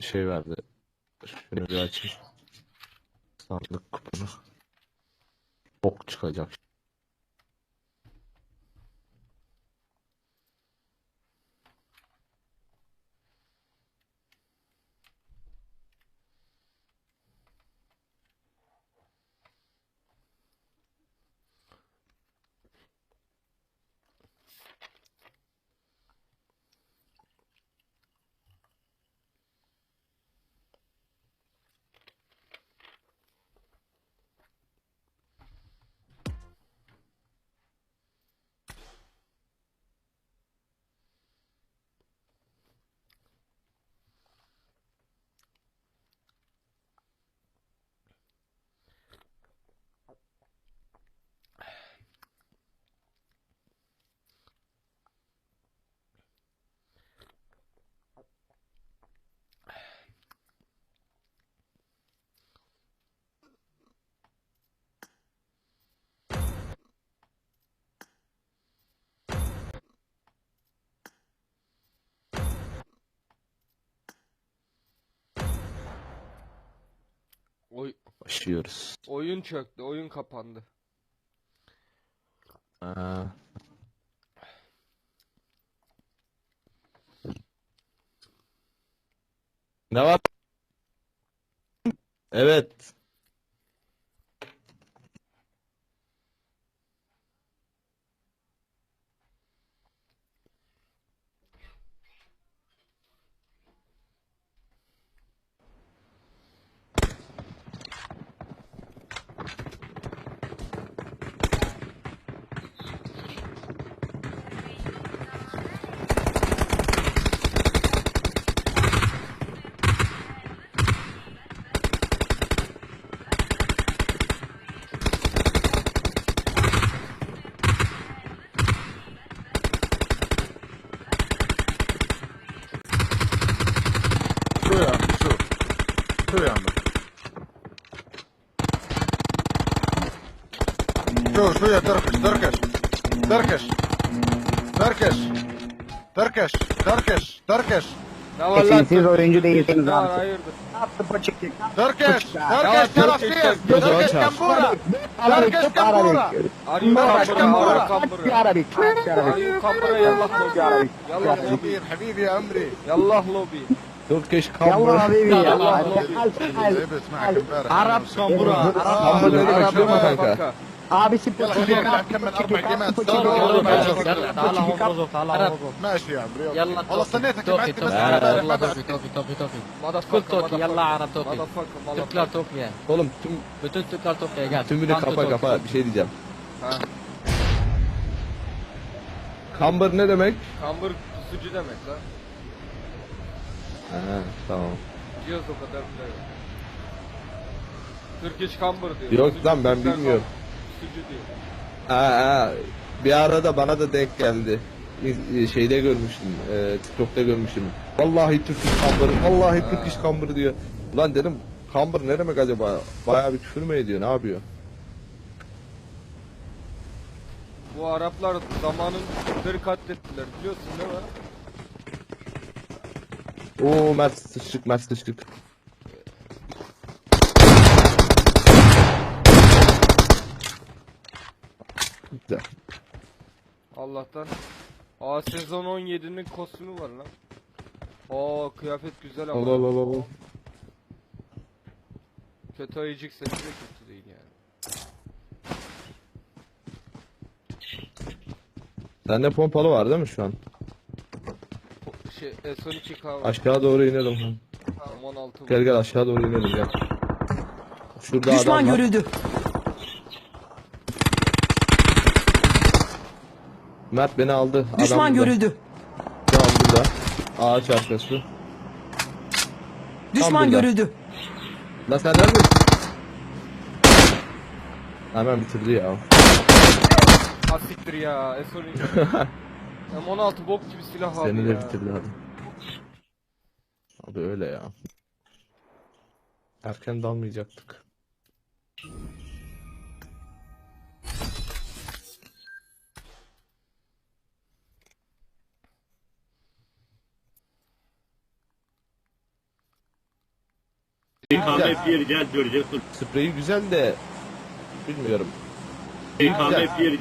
şey verdi. Şunu bir açayım. Sandık kuponu. Ok çıkacak. Başlıyoruz. oyun çöktü, oyun kapandı. Aa. Ne var? Evet. Şu ya, şu. Şu yanda. Şu, şu ya Turkish, Turkish. Turkish. Turkish. Turkish, Turkish, Turkish. Ne var lan? Siz oyuncu değilsiniz Ne var abi. hayırdır? Attı paçıklık. Turkish, Ya, Turkish Palestine. Türkçe- Turkish Türkçe- Kambura. Turkish Kambura. Are you Turkish kambura? Kambura. Are kambura? Arabik. Are you kambura? Yallah lobi. Arabik. Yallah lobi. كبير حبيبي يا عمري Yallah lobi. Turkish Yallah Kambur. habibi. Yallah Yallah. habibi. لعبت معك امبارح Arap kambura. Kambur ne demek Arap biliyor musun kanka? kanka. Abisi يلا خلينا نلعب كمل اربع جيمات يلا تعال هون تعال هون ماشي يا عمري يلا والله استنيتك توكي بعت بس توكي امبارح ما يلا بعت توكي توكي توكي توكي كل Motherfucker, توكي يلا motherfucker. عرب توكي Motherfucker, Türkler motherfucker. Tokyo'ya. Oğlum tüm Bütün Türkler Tokyo'ya gel. tümünü Tam kapa Tokyo. kapa bir şey diyeceğim. Ha. Kambur ne demek? Kambur kusucu demek lan. Ha, tamam. Diyoruz o kadar bile yok. Turkish kambur diyor. Yok lan, ben Türkler bilmiyorum. Kusucu diyor. Ha, ha. Bir arada bana da denk geldi. Bir- Şeyde görmüştüm, e, TikTok'ta görmüştüm. Vallahi Turkish Kambur, vallahi Turkish Kambur diyor. Ulan dedim, Kambur ne demek acaba? Bayağı bir küfür mü ediyor, ne yapıyor? Bu Araplar zamanın Türkleri katlettiler biliyorsun değil mi? Oo Mert sıçtık, Mert sıçtık. Güzel. Allah'tan. Aa sezon 17'nin kostümü var lan. Aa kıyafet güzel ama. Allah Allah Allah. Kötü ayıcık sesi de kötü değil yani. Sende pompalı var değil mi şu an? Po- Şey S12K var. Aşağı doğru inelim. Tamam, 16 Gel gel aşağı doğru inelim gel. Şurada Düşman adam var. görüldü. Mert beni aldı. Adam Düşman burada. görüldü. An burada. Ağaç arkası. Düşman burada. görüldü. Lan sen neredesin? Hemen bitirdi ya. Ha siktir ya S12. M16 bok gibi silah abi Seni de ya. bitirdi adam. Abi öyle ya. Erken dalmayacaktık. PKM 1 gel göreceksin. Spreyi güzel de bilmiyorum. PKM 1